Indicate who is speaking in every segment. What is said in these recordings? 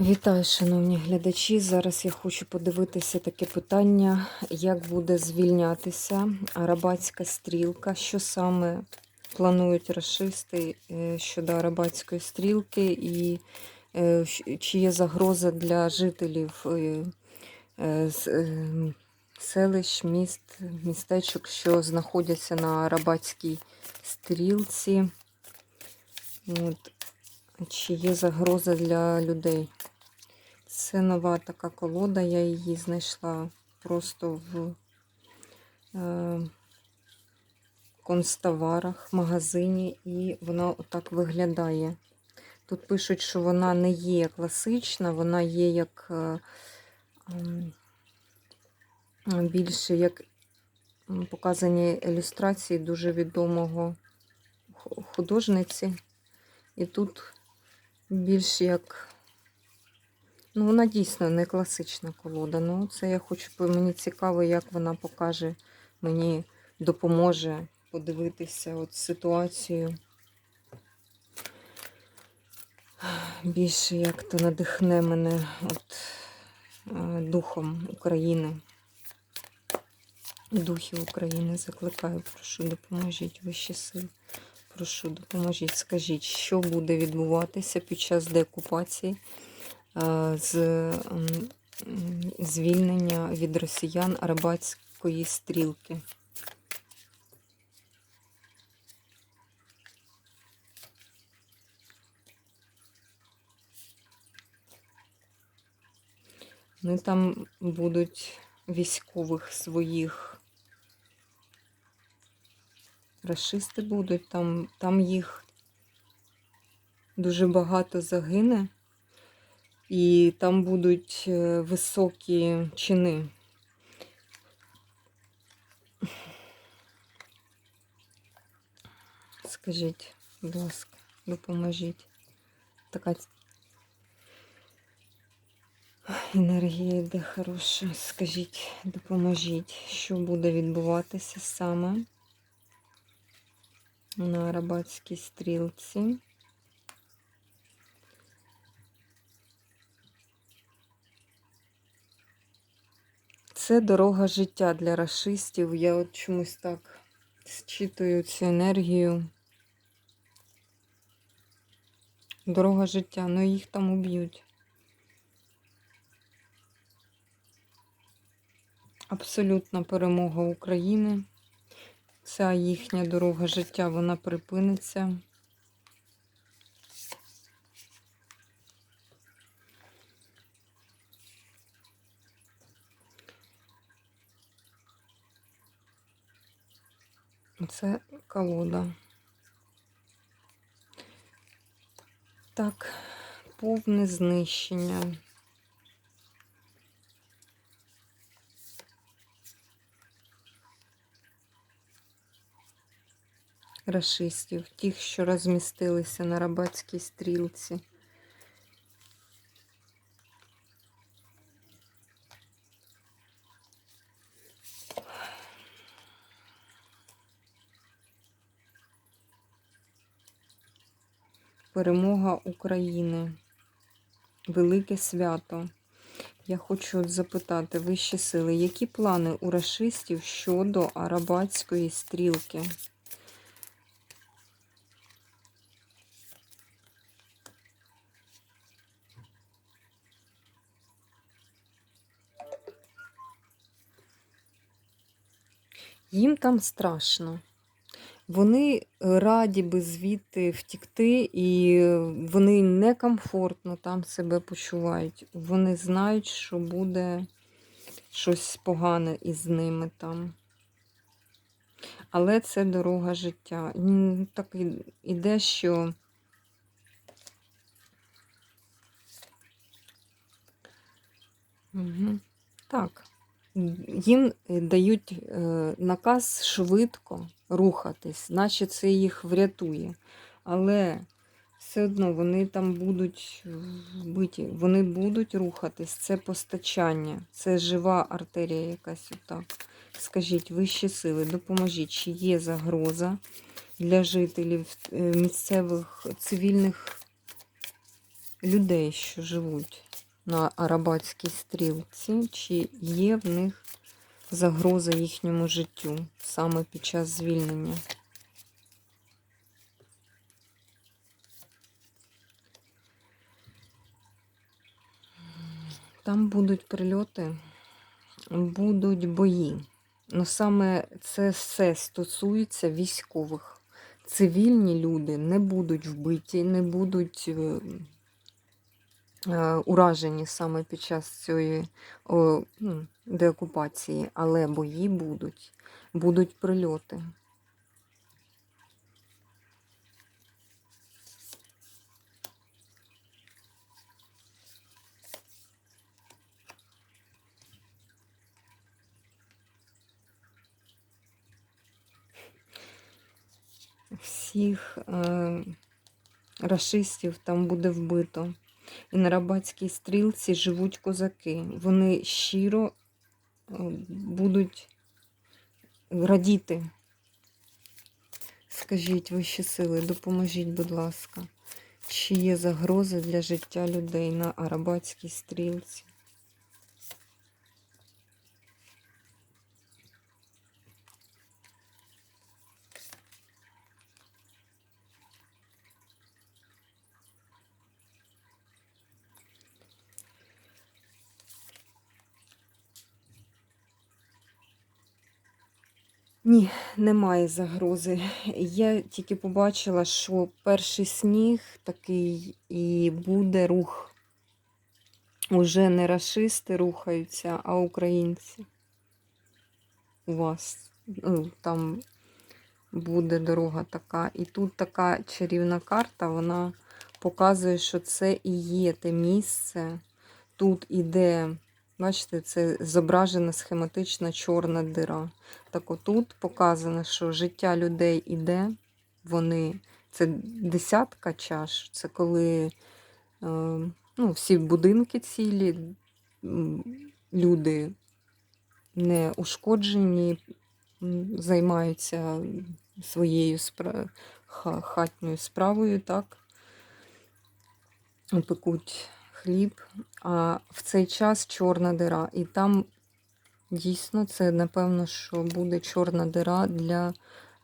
Speaker 1: Вітаю, шановні глядачі. Зараз я хочу подивитися таке питання, як буде звільнятися арабатська стрілка, що саме планують расисти е, щодо арабатської стрілки, і е, чи є загроза для жителів е, селищ, міст, містечок, що знаходяться на арабатській стрілці. От. Чи є загроза для людей? Це нова така колода, я її знайшла просто в е, констоварах, магазині, і вона отак виглядає. Тут пишуть, що вона не є класична, вона є як е, ем, більше як показані ілюстрації дуже відомого художниці. І тут більш як. Ну, вона дійсно не класична колода. Ну, це я хочу, мені цікаво, як вона покаже, мені допоможе подивитися от ситуацію. Більше як то надихне мене от, е, духом України. Духів України закликаю, прошу, допоможіть вищі сили. Прошу, допоможіть, скажіть, що буде відбуватися під час деокупації з м, м, звільнення від росіян Арабатської стрілки. Вони там будуть військових своїх. Рашисти будуть, там, там їх дуже багато загине, і там будуть е, високі чини. Скажіть, будь ласка, допоможіть. Така енергія йде хороша. Скажіть, допоможіть, що буде відбуватися саме на Арабатській стрілці. Це дорога життя для расистів. Я от чомусь так зчитую цю енергію. Дорога життя, ну їх там уб'ють. Абсолютна перемога України. Ця їхня дорога життя, вона припиниться. Це колода. Так, повне знищення. Рашистів, тих, що розмістилися на Рабатській стрілці. Перемога України. Велике свято. Я хочу запитати, вищі сили, які плани у рашистів щодо Арабатської стрілки? Їм там страшно. Вони е, раді би звідти втікти, і вони некомфортно там себе почувають. Вони знають, що буде щось погане із ними там. Але це дорога життя. Так іде, що Угу. Їм е, дають е, наказ швидко рухатись, наче це їх врятує. Але все одно вони там будуть вбиті, вони будуть рухатись. Це постачання, це жива артерія якась отак. Скажіть, вищі сили, допоможіть, чи є загроза для жителів е, місцевих цивільних людей, що живуть на Арабатській стрілці, чи є в них загроза їхньому життю саме під час звільнення. Там будуть прильоти, будуть бої. Ну саме це все стосується військових. Цивільні люди не будуть вбиті, не будуть е, уражені саме під час цієї ну, деокупації, але бої будуть, будуть прильоти. Всіх е, рашистів там буде вбито. І на Рабатській стрілці живуть козаки. Вони щиро е, будуть радіти. Скажіть вищі сили, допоможіть, будь ласка, чи є загрози для життя людей на Арабатській стрілці? Ні, немає загрози. Я тільки побачила, що перший сніг такий і буде рух. Уже не рашисти рухаються, а українці. У вас. Ну, там буде дорога така. І тут така чарівна карта, вона показує, що це і є те місце. Тут іде. Бачите, це зображена схематична чорна дира. Так отут показано, що життя людей іде, вони. Це десятка чаш, це коли е, ну, всі будинки цілі, люди не ушкоджені, займаються своєю спра... хатньою справою, так? Пекуть хліб, а в цей час чорна дира. І там дійсно це, напевно, що буде чорна дира для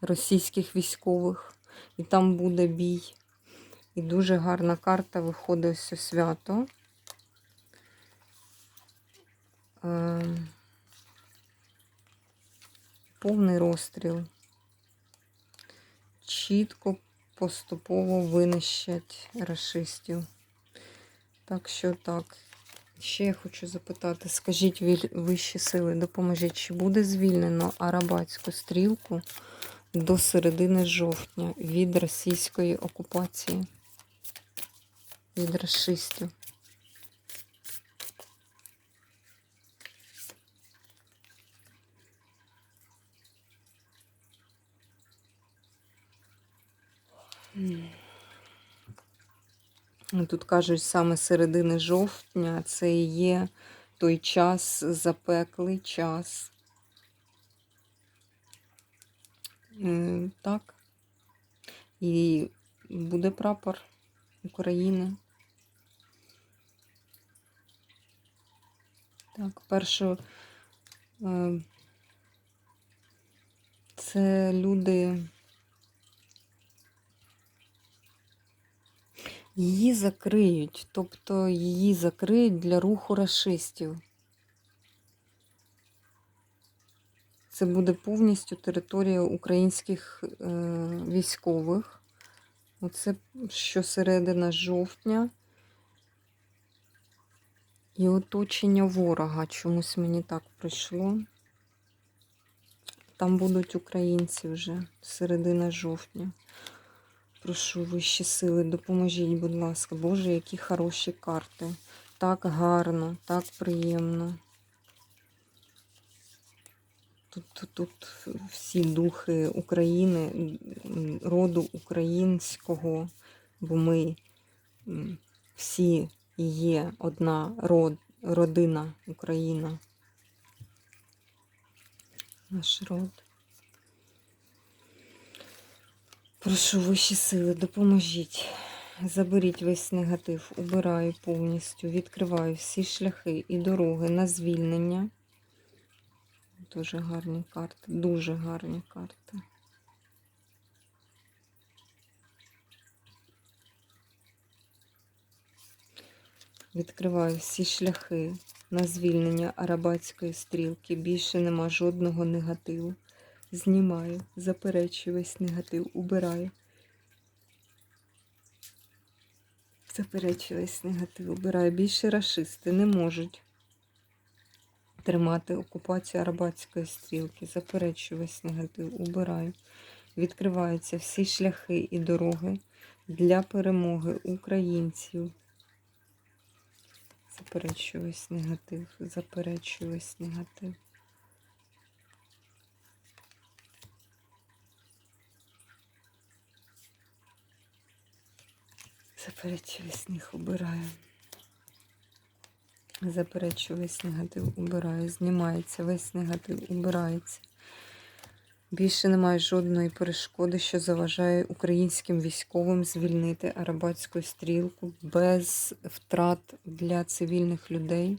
Speaker 1: російських військових. І там буде бій. І дуже гарна карта виходить у свято. Е, Повний розстріл. Чітко, поступово винищать рашистів. Так що так. Ще я хочу запитати, скажіть вищі сили, допоможіть, чи буде звільнено Арабатську стрілку до середини жовтня від російської окупації, від расистів? Ну, Тут кажуть, саме середини жовтня це і є той час, запеклий час. Е, Так. І буде прапор України. Так, перше, е, це люди. Її закриють, тобто її закриють для руху рашистів. Це буде повністю територія українських е, військових. Оце щосередина жовтня. І оточення ворога. Чомусь мені так прийшло. Там будуть українці вже середина жовтня. Прошу вищі сили, допоможіть, будь ласка. Боже, які хороші карти. Так гарно, так приємно. Тут, тут, тут всі духи України, роду українського, бо ми всі є одна род, родина Україна. Наш род. Прошу вищі сили, допоможіть. заберіть весь негатив, убираю повністю, відкриваю всі шляхи і дороги на звільнення. Дуже гарні карти, дуже гарні карти. Відкриваю всі шляхи на звільнення арабатської стрілки. Більше нема жодного негативу. Знімаю, заперечую весь негатив, убираю. Заперечую весь негатив, убираю. Більше рашисти не можуть тримати окупацію арабатської стрілки. Заперечую весь негатив, убираю. Відкриваються всі шляхи і дороги для перемоги українців. Заперечую весь негатив, заперечую весь негатив. Заперечую весь них убираю. Заперечую весь негатив, убираю. Знімається, весь негатив убирається. Більше немає жодної перешкоди, що заважає українським військовим звільнити арабатську стрілку без втрат для цивільних людей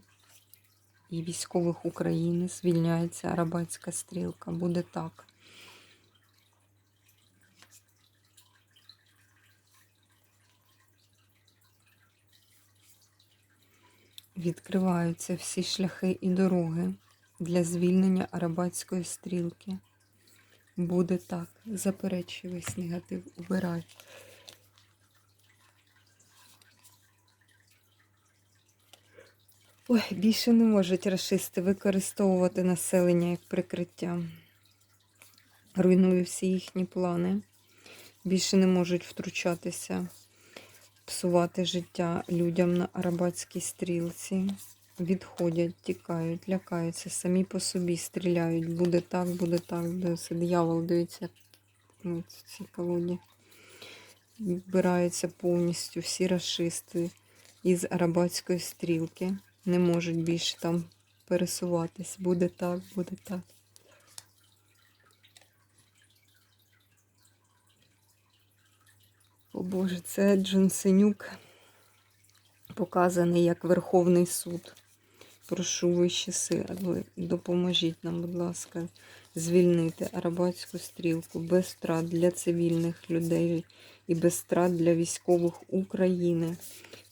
Speaker 1: і військових України. Звільняється арабатська стрілка. Буде так. Відкриваються всі шляхи і дороги для звільнення арабатської стрілки. Буде так. Заперечую весь негатив, убирай. Ой, більше не можуть расисти використовувати населення як прикриття. Руйную всі їхні плани. Більше не можуть втручатися, псувати життя людям на арабатській стрілці. Відходять, тікають, лякаються, самі по собі стріляють. Буде так, буде так, буде. Диявол, дивіться, ну, в цій колоді. Вбираються повністю всі расисти із арабатської стрілки. Не можуть більше там пересуватись. Буде так, буде так. О Боже, це Джонсенюк показаний як Верховний суд. Прошу вищі сили, допоможіть нам, будь ласка, звільнити арабатську стрілку без втрат для цивільних людей і без втрат для військових України.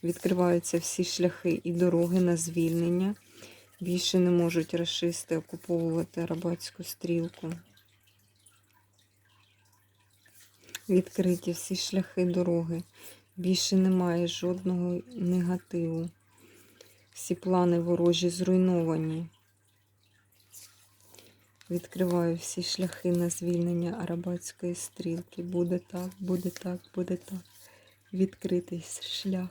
Speaker 1: Відкриваються всі шляхи і дороги на звільнення. Більше не можуть расисти окуповувати арабатську стрілку. Відкриті всі шляхи дороги. Більше немає жодного негативу. Всі плани ворожі зруйновані. Відкриваю всі шляхи на звільнення арабатської стрілки. Буде так, буде так, буде так. Відкритий шлях.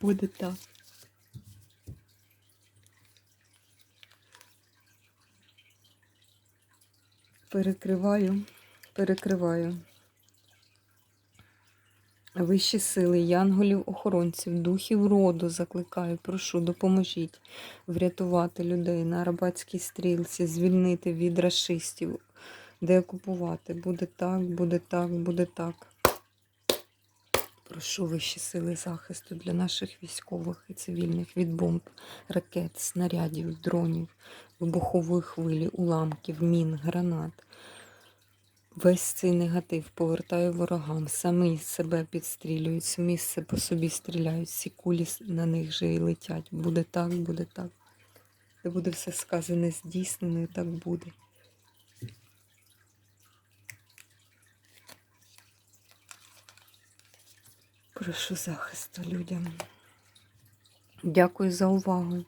Speaker 1: Буде так. Перекриваю, перекриваю. Вищі сили, янголів, охоронців, духів роду закликаю, прошу, допоможіть врятувати людей на арабатській стрілці, звільнити від расистів, деокупувати. Буде так, буде так, буде так. Прошу вищі сили захисту для наших військових і цивільних від бомб, ракет, снарядів, дронів, вибухової хвилі, уламків, мін, гранат. Весь цей негатив повертаю ворогам, самі себе підстрілюють, самі по собі стріляють, всі кулі на них же і летять. Буде так, буде так. Це буде все сказане здійснено і так буде. Прошу захисту людям. Дякую за увагу.